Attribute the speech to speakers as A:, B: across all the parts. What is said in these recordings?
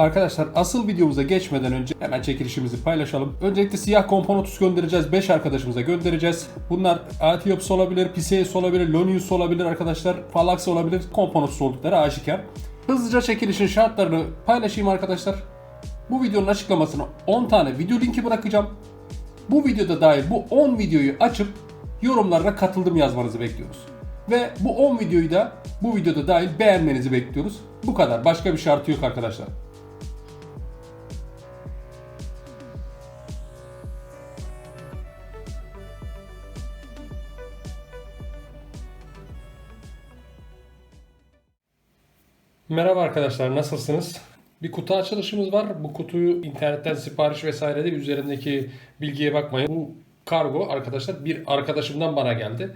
A: Arkadaşlar asıl videomuza geçmeden önce hemen çekilişimizi paylaşalım. Öncelikle siyah komponotus göndereceğiz. 5 arkadaşımıza göndereceğiz. Bunlar Atiops olabilir, Piseus olabilir, Lonius olabilir arkadaşlar. Falax olabilir. Komponotus oldukları aşikar. Hızlıca çekilişin şartlarını paylaşayım arkadaşlar. Bu videonun açıklamasına 10 tane video linki bırakacağım. Bu videoda dahil bu 10 videoyu açıp yorumlarına katıldım yazmanızı bekliyoruz. Ve bu 10 videoyu da bu videoda dahil beğenmenizi bekliyoruz. Bu kadar. Başka bir şartı yok arkadaşlar. Merhaba arkadaşlar nasılsınız? Bir kutu açılışımız var. Bu kutuyu internetten sipariş vesaire de üzerindeki bilgiye bakmayın. Bu kargo arkadaşlar bir arkadaşımdan bana geldi.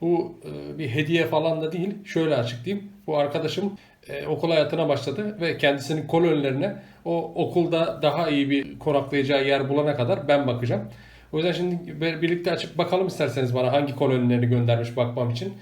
A: Bu e, bir hediye falan da değil. Şöyle açıklayayım. Bu arkadaşım e, okul hayatına başladı ve kendisinin kolonilerine o okulda daha iyi bir konaklayacağı yer bulana kadar ben bakacağım. O yüzden şimdi birlikte açıp bakalım isterseniz bana hangi kolonilerini göndermiş bakmam için.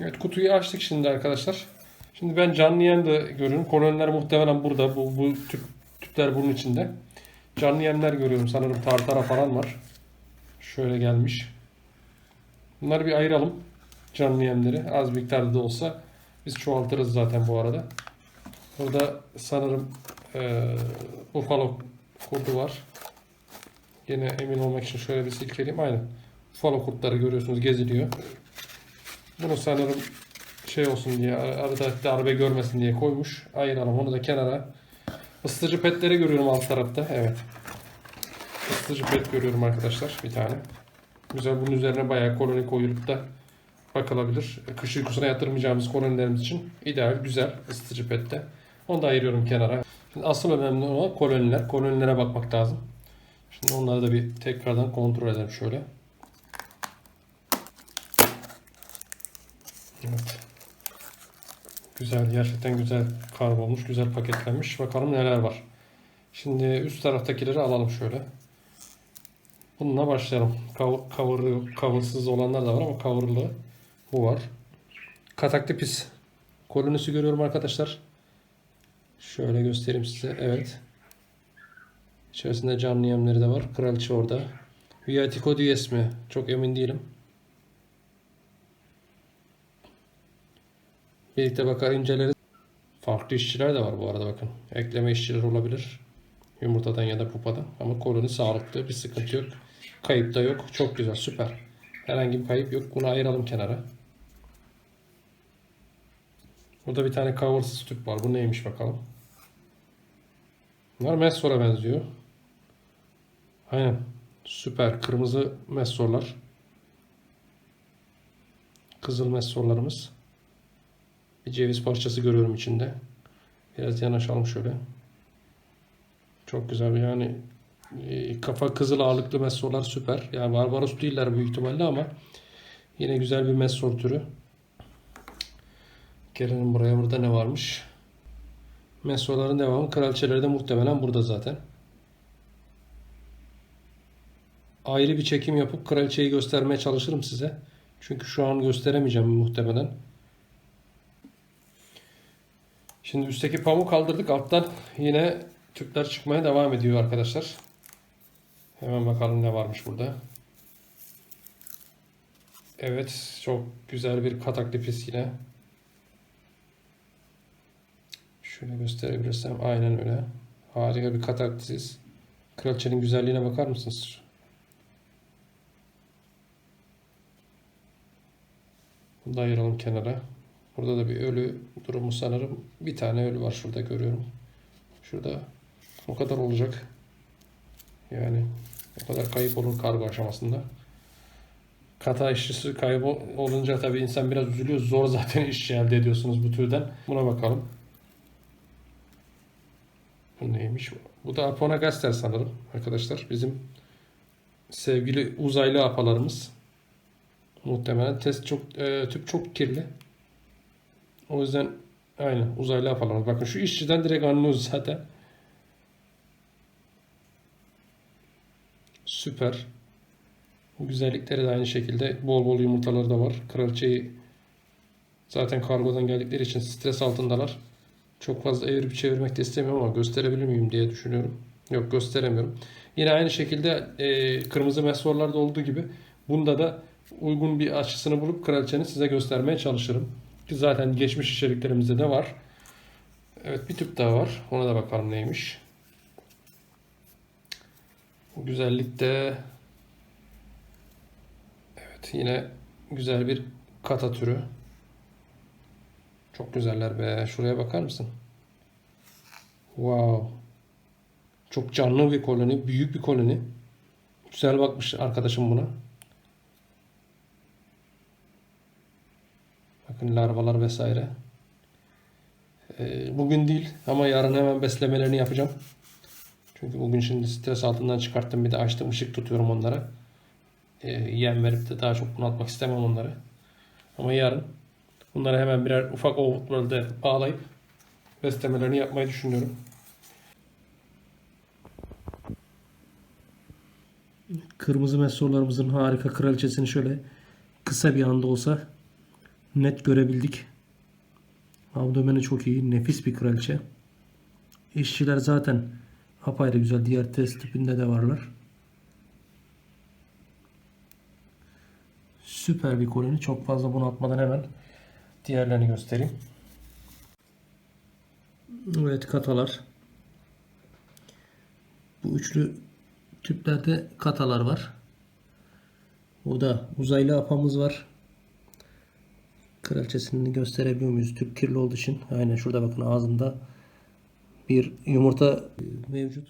A: Evet kutuyu açtık şimdi arkadaşlar. Şimdi ben canlı yayın da görüyorum. Koloniler muhtemelen burada. Bu, bu tüp, tüpler bunun içinde. Canlı yemler görüyorum. Sanırım tartara falan var. Şöyle gelmiş. Bunları bir ayıralım. Canlı yemleri. Az miktarda da olsa biz çoğaltırız zaten bu arada. Burada sanırım eee Buffalo kurdu var. Yine emin olmak için şöyle bir silkeleyeyim. Aynen. Buffalo kurtları görüyorsunuz geziliyor. Bunu sanırım şey olsun diye ar- arada darbe görmesin diye koymuş. Ayıralım onu da kenara. Isıtıcı petleri görüyorum alt tarafta. Evet. Isıtıcı pet görüyorum arkadaşlar bir tane. Güzel bunun üzerine bayağı koloni koyulup da bakılabilir. Kış uykusuna yatırmayacağımız kolonilerimiz için ideal güzel ısıtıcı pette. Onu da ayırıyorum kenara. Şimdi asıl önemli olan koloniler. Kolonilere bakmak lazım. Şimdi onları da bir tekrardan kontrol edelim şöyle. Evet. Güzel, gerçekten güzel kargo olmuş, güzel paketlenmiş. Bakalım neler var. Şimdi üst taraftakileri alalım şöyle. Bununla başlayalım. Kav kavursuz olanlar da var ama kavurlu bu var. Kataklı pis. Kolonisi görüyorum arkadaşlar. Şöyle göstereyim size. Evet. İçerisinde canlı yemleri de var. Kraliçe orada. Viatico dies mi? Çok emin değilim. Birlikte bakar inceleriz. Farklı işçiler de var bu arada bakın. Ekleme işçiler olabilir. Yumurtadan ya da pupadan. Ama koloni sağlıklı. Bir sıkıntı yok. Kayıp da yok. Çok güzel. Süper. Herhangi bir kayıp yok. Bunu ayıralım kenara. Burada bir tane coversız tüp var. Bu neymiş bakalım. Bunlar Messor'a benziyor. Aynen. Süper. Kırmızı Messor'lar. Kızıl Messor'larımız. Bir ceviz parçası görüyorum içinde. Biraz yanaşalım şöyle. Çok güzel yani e, kafa kızıl ağırlıklı messorlar süper. Yani Barbaros değiller büyük ihtimalle ama yine güzel bir messor türü. Gelelim buraya burada ne varmış? Messorların devamı kraliçeleri de muhtemelen burada zaten. Ayrı bir çekim yapıp kraliçeyi göstermeye çalışırım size. Çünkü şu an gösteremeyeceğim muhtemelen. Şimdi üstteki pamuğu kaldırdık. Alttan yine tüpler çıkmaya devam ediyor arkadaşlar. Hemen bakalım ne varmış burada. Evet çok güzel bir kataklı pis yine. Şöyle gösterebilirsem aynen öyle. Harika bir kataklisiz. Kraliçenin güzelliğine bakar mısınız? Bunu da ayıralım kenara. Burada da bir ölü durumu sanırım. Bir tane ölü var şurada görüyorum. Şurada o kadar olacak. Yani o kadar kayıp olur kargo aşamasında. Kata işçisi kaybı olunca tabii insan biraz üzülüyor. Zor zaten işçi elde ediyorsunuz bu türden. Buna bakalım. Bu neymiş? Bu da Aponagaster sanırım arkadaşlar. Bizim sevgili uzaylı apalarımız. Muhtemelen test çok e, tüp çok kirli. O yüzden aynen uzaylı apalarımız. Bakın şu işçiden direkt anlıyoruz zaten. Süper. Bu güzellikleri de aynı şekilde bol bol yumurtaları da var. Kraliçeyi zaten kargodan geldikleri için stres altındalar. Çok fazla evirip çevirmek de istemiyorum ama gösterebilir miyim diye düşünüyorum. Yok gösteremiyorum. Yine aynı şekilde e, kırmızı mesvorlarda olduğu gibi bunda da uygun bir açısını bulup kraliçeni size göstermeye çalışırım. Ki zaten geçmiş içeriklerimizde de var. Evet bir tüp daha var. Ona da bakalım neymiş. Bu güzellik de evet yine güzel bir kata türü. Çok güzeller be. Şuraya bakar mısın? Wow. Çok canlı bir koloni. Büyük bir koloni. Güzel bakmış arkadaşım buna. Bakın larvalar vesaire. Ee, bugün değil ama yarın hemen beslemelerini yapacağım. Çünkü bugün şimdi stres altından çıkarttım bir de açtım ışık tutuyorum onlara. Ee, yem verip de daha çok bunaltmak istemem onları. Ama yarın bunları hemen birer ufak ovutlarda bağlayıp beslemelerini yapmayı düşünüyorum. Kırmızı mesorlarımızın harika kraliçesini şöyle kısa bir anda olsa net görebildik. Abdomeni çok iyi. Nefis bir kraliçe. İşçiler zaten apayrı güzel. Diğer test tipinde de varlar. Süper bir koloni. Çok fazla bunaltmadan hemen diğerlerini göstereyim. Evet katalar. Bu üçlü tüplerde katalar var. Burada uzaylı apamız var. Kraliçesini gösterebiliyor muyuz? Tüp kirli olduğu için. Aynen şurada bakın ağzında bir yumurta mevcut.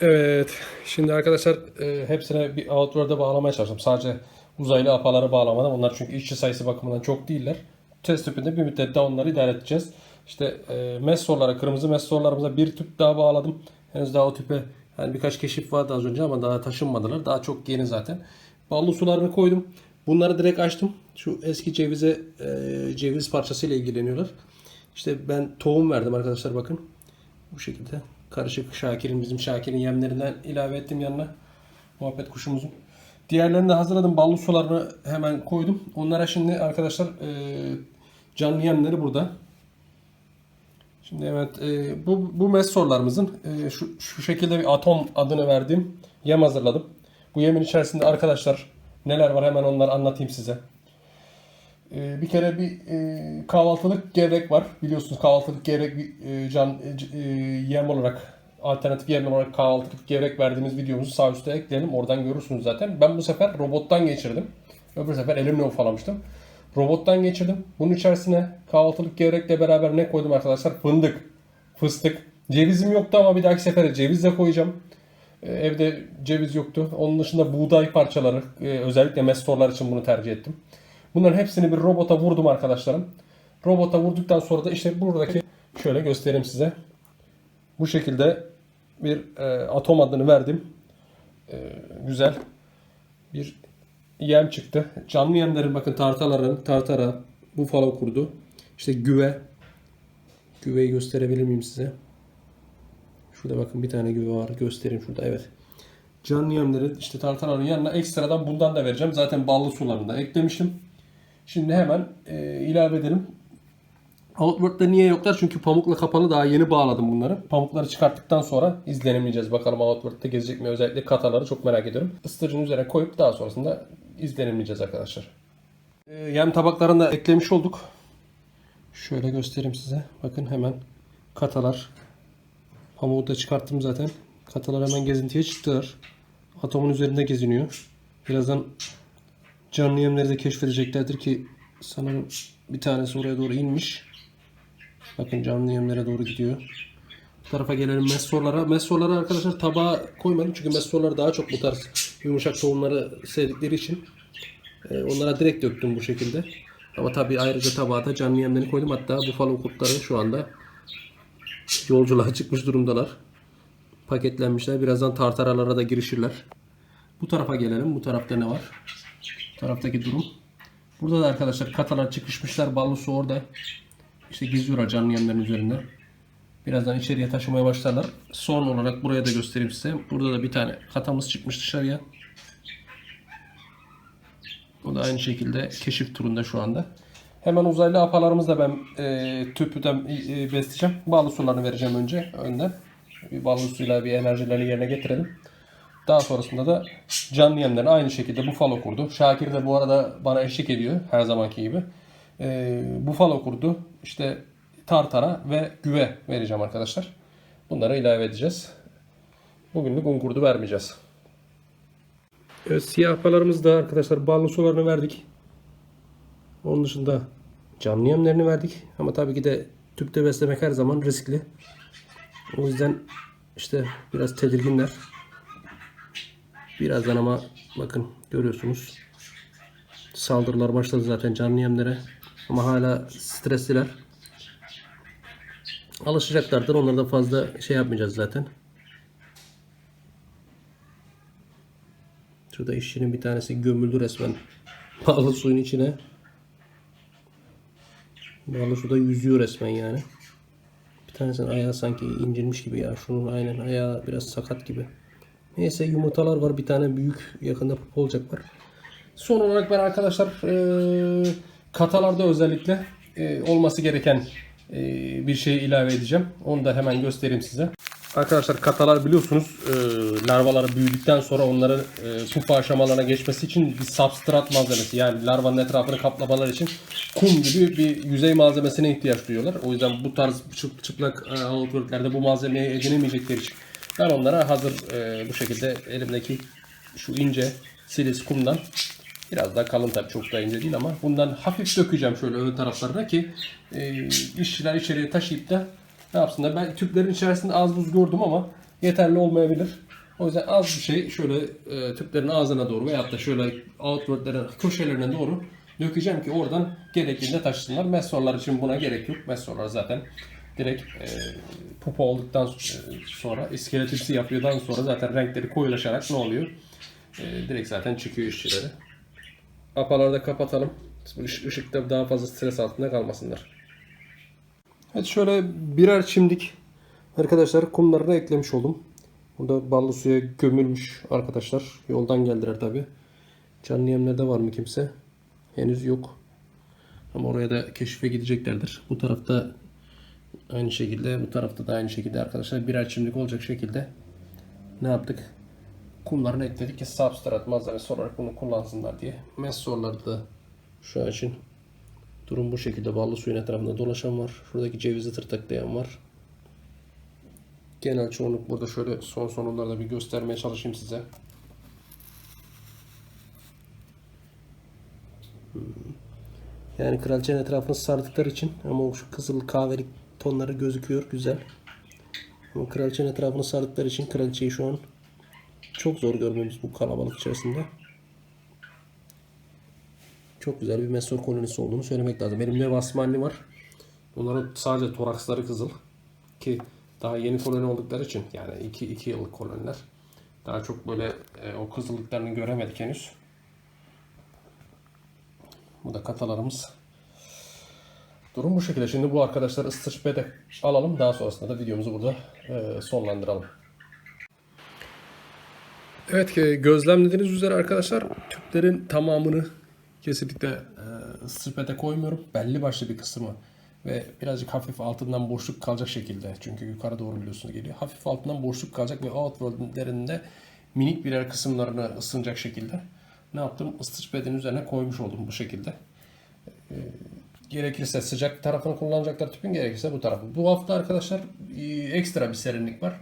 A: Evet. Şimdi arkadaşlar e, hepsine bir outward'a bağlamaya çalıştım. Sadece uzaylı apaları bağlamadım. Onlar çünkü işçi sayısı bakımından çok değiller. Test tüpünde bir müddet daha onları idare edeceğiz. İşte e, messorlara, kırmızı messorlarımıza bir tüp daha bağladım. Henüz daha o tüpe yani birkaç keşif vardı az önce ama daha taşınmadılar. Daha çok yeni zaten. Ballı sularını koydum. Bunları direkt açtım. Şu eski cevize e, ceviz parçasıyla ilgileniyorlar. İşte ben tohum verdim arkadaşlar bakın. Bu şekilde karışık Şakir'in bizim Şakir'in yemlerinden ilave ettim yanına. Muhabbet kuşumuzun. Diğerlerini de hazırladım. Ballı sularını hemen koydum. Onlara şimdi arkadaşlar e, canlı yemleri burada. Şimdi evet e, bu, bu messorlarımızın e, şu, şu şekilde bir atom adını verdiğim yem hazırladım. Bu yemin içerisinde arkadaşlar neler var hemen onları anlatayım size. E, bir kere bir e, kahvaltılık gevrek var. Biliyorsunuz kahvaltılık gevrek e, can e, yem olarak alternatif yem olarak kahvaltılık gevrek verdiğimiz videomuzu sağ üstte ekleyelim. Oradan görürsünüz zaten. Ben bu sefer robottan geçirdim. Öbür sefer elimle ufalamıştım. Robottan geçirdim. Bunun içerisine kahvaltılık gevrekle beraber ne koydum arkadaşlar? Fındık, fıstık. Cevizim yoktu ama bir dahaki sefere ceviz de koyacağım. Ee, Evde ceviz yoktu. Onun dışında buğday parçaları, özellikle mestorlar için bunu tercih ettim. Bunların hepsini bir robota vurdum arkadaşlarım. Robota vurduktan sonra da işte buradaki şöyle göstereyim size. Bu şekilde bir e, atom adını verdim. E, güzel bir yem çıktı. Canlı yemlerin bakın tartaların, tartara, bufalo kurdu. İşte güve. Güveyi gösterebilir miyim size? Şurada bakın bir tane güve var. Göstereyim şurada. Evet. Canlı yemlerin işte tartaraların yanına ekstradan bundan da vereceğim. Zaten ballı sularını da eklemiştim. Şimdi hemen e, ilave edelim. Outward'da niye yoklar? Çünkü pamukla kapalı daha yeni bağladım bunları. Pamukları çıkarttıktan sonra izlenimleyeceğiz. Bakalım Outward'da gezecek mi? Özellikle kataları çok merak ediyorum. Isıtıcının üzerine koyup daha sonrasında izlenimleyeceğiz arkadaşlar. Ee, yem tabaklarını da eklemiş olduk. Şöyle göstereyim size. Bakın hemen katalar. Pamuğu da çıkarttım zaten. Katalar hemen gezintiye çıktılar. Atomun üzerinde geziniyor. Birazdan canlı yemleri de keşfedeceklerdir ki sanırım bir tanesi oraya doğru inmiş. Bakın canlı yemlere doğru gidiyor. Bu tarafa gelelim messorlara. Messorlara arkadaşlar tabağa koymadım çünkü messorlar daha çok bu tarz yumuşak tohumları sevdikleri için e, onlara direkt döktüm bu şekilde. Ama tabii ayrıca tabağa da canlı yemlerini koydum. Hatta bufalo kurtları şu anda yolculuğa çıkmış durumdalar. Paketlenmişler. Birazdan tartaralara da girişirler. Bu tarafa gelelim. Bu tarafta ne var? Taraftaki durum. Burada da arkadaşlar katalar çıkışmışlar. Ballı su orada. İşte geziyorlar canlı yemlerin üzerinde. Birazdan içeriye taşımaya başlarlar. Son olarak buraya da göstereyim size. Burada da bir tane katamız çıkmış dışarıya. O da aynı şekilde keşif turunda şu anda. Hemen uzaylı apalarımızı da ben e, tüpüden e, besleyeceğim. Bağlı sularını vereceğim önce önden. Bir bağlı suyla bir enerjilerini yerine getirelim. Daha sonrasında da canlı yemlerin aynı şekilde bufalo kurdu. Şakir de bu arada bana eşlik ediyor her zamanki gibi. E, bufalo kurdu, işte tartara ve güve vereceğim arkadaşlar. Bunları ilave edeceğiz. Bugünlük un kurdu vermeyeceğiz. Evet siyah apalarımız da arkadaşlar ballı sularını verdik. Onun dışında canlı yemlerini verdik. Ama tabii ki de tüpte beslemek her zaman riskli. O yüzden işte biraz tedirginler. Birazdan ama bakın görüyorsunuz. Saldırılar başladı zaten canlı yemlere. Ama hala stresliler. Alışacaklardır. Onlara da fazla şey yapmayacağız zaten. Şurada işçinin bir tanesi gömüldü resmen. Bağlı suyun içine. Bağlı suda yüzüyor resmen yani. Bir tanesinin ayağı sanki incinmiş gibi ya. Şunun aynen ayağı biraz sakat gibi. Neyse yumurtalar var. Bir tane büyük yakında pupa olacak var. Son olarak ben arkadaşlar eee, katalarda özellikle eee, olması gereken eee, bir şey ilave edeceğim. Onu da hemen göstereyim size. Arkadaşlar katalar biliyorsunuz eee larvaları büyüdükten sonra onların eee pupa aşamalarına geçmesi için bir substrat malzemesi yani larvanın etrafını kaplamaları için kum gibi bir yüzey malzemesine ihtiyaç duyuyorlar. O yüzden bu tarz çıp- çıplak eee, outworklerde bu malzemeyi edinemeyecekleri için ben onlara hazır eee, bu şekilde elimdeki şu ince silis kumdan Biraz daha kalın tabii çok da ince değil ama bundan hafif dökeceğim şöyle ön taraflarına ki e, işçiler içeriye taşıyıp da ne yapsınlar. Ben tüplerin içerisinde az buz gördüm ama yeterli olmayabilir. O yüzden az bir şey şöyle e, tüplerin ağzına doğru veyahut da şöyle outwardlerin köşelerine doğru dökeceğim ki oradan gerektiğinde taşısınlar. Messorlar için buna gerek yok. Messorlar zaten direkt e, pupa olduktan e, sonra iskeletimsi yapıyordan sonra zaten renkleri koyulaşarak ne oluyor? E, direkt zaten çıkıyor işçileri. Apaları da kapatalım. Iş- Işıkta daha fazla stres altında kalmasınlar. Evet şöyle birer çimdik arkadaşlar kumlarını eklemiş oldum. Burada ballı suya gömülmüş arkadaşlar. Yoldan geldiler tabi. Canlı yemlerde var mı kimse? Henüz yok. Ama oraya da keşife gideceklerdir. Bu tarafta aynı şekilde, bu tarafta da aynı şekilde arkadaşlar birer çimdik olacak şekilde ne yaptık? kumlarını ekledik ki substrat malzemesi olarak bunu kullansınlar diye. Messorlarda da şu an için durum bu şekilde. Ballı suyun etrafında dolaşan var. Şuradaki cevizi tırtaklayan var. Genel çoğunluk burada şöyle son sonunda bir göstermeye çalışayım size. Hmm. Yani kraliçenin etrafını sardıkları için ama o şu kızıl kahverengi tonları gözüküyor güzel. Ama kraliçenin etrafını sardıkları için kraliçeyi şu an çok zor görmemiz bu kalabalık içerisinde. Çok güzel bir mesor kolonisi olduğunu söylemek lazım. Elimde vasmanli var. Bunların sadece toraksları kızıl. Ki daha yeni koloni oldukları için yani 2 2 yıllık koloniler. Daha çok böyle e, o kızıllıklarını göremedik henüz. Bu da katalarımız. Durum bu şekilde. Şimdi bu arkadaşları ısıtıcıya de alalım. Daha sonrasında da videomuzu burada e, sonlandıralım. Evet e, gözlemlediğiniz üzere arkadaşlar tüplerin tamamını kesinlikle e, ısıtıcıya koymuyorum. Belli başlı bir kısmı ve birazcık hafif altından boşluk kalacak şekilde. Çünkü yukarı doğru biliyorsunuz geliyor. Hafif altından boşluk kalacak ve outworld'lerinde minik birer kısımlarını ısınacak şekilde ne yaptım? Isıtıcı bedenin üzerine koymuş oldum bu şekilde. E, gerekirse sıcak tarafını kullanacaklar tüpün gerekirse bu tarafı. Bu hafta arkadaşlar e, ekstra bir serinlik var.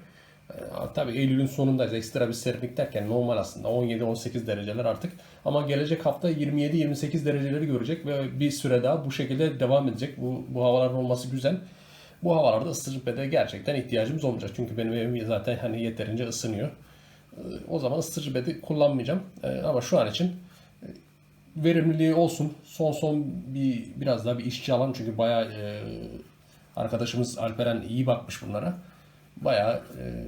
A: E, Tabii Eylül'ün sonundayız. Ekstra bir serinlik derken normal aslında 17-18 dereceler artık. Ama gelecek hafta 27-28 dereceleri görecek ve bir süre daha bu şekilde devam edecek. Bu, bu havaların olması güzel. Bu havalarda ısıtıcı bede gerçekten ihtiyacımız olmayacak. Çünkü benim evim zaten hani yeterince ısınıyor. E, O zaman ısıtıcı bedi kullanmayacağım. Ama şu an için verimliliği olsun. Son son bir biraz daha bir işçi alalım çünkü bayağı e, arkadaşımız Alperen iyi bakmış bunlara. Bayağı e,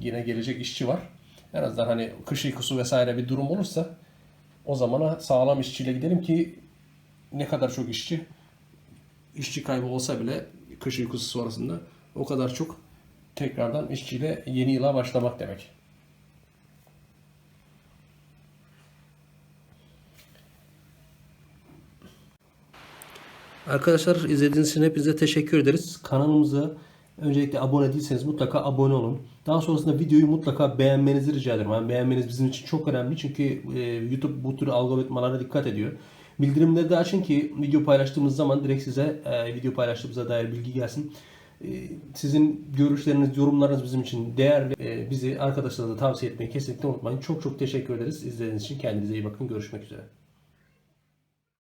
A: yine gelecek işçi var. En azından hani kış uykusu vesaire bir durum olursa o zamana sağlam işçiyle gidelim ki ne kadar çok işçi işçi kaybı olsa bile kış uykusu sonrasında o kadar çok tekrardan işçiyle yeni yıla başlamak demek.
B: Arkadaşlar izlediğiniz için hepinize teşekkür ederiz. Kanalımıza öncelikle abone değilseniz mutlaka abone olun. Daha sonrasında videoyu mutlaka beğenmenizi rica ederim. Yani beğenmeniz bizim için çok önemli çünkü e, YouTube bu tür algoritmalara dikkat ediyor. Bildirimleri de açın ki video paylaştığımız zaman direkt size e, video paylaştığımıza dair bilgi gelsin. E, Sizin görüşleriniz, yorumlarınız bizim için değerli. E, Bizi arkadaşlarınıza tavsiye etmeyi kesinlikle unutmayın. Çok çok teşekkür ederiz izlediğiniz için. Kendinize iyi bakın. Görüşmek üzere.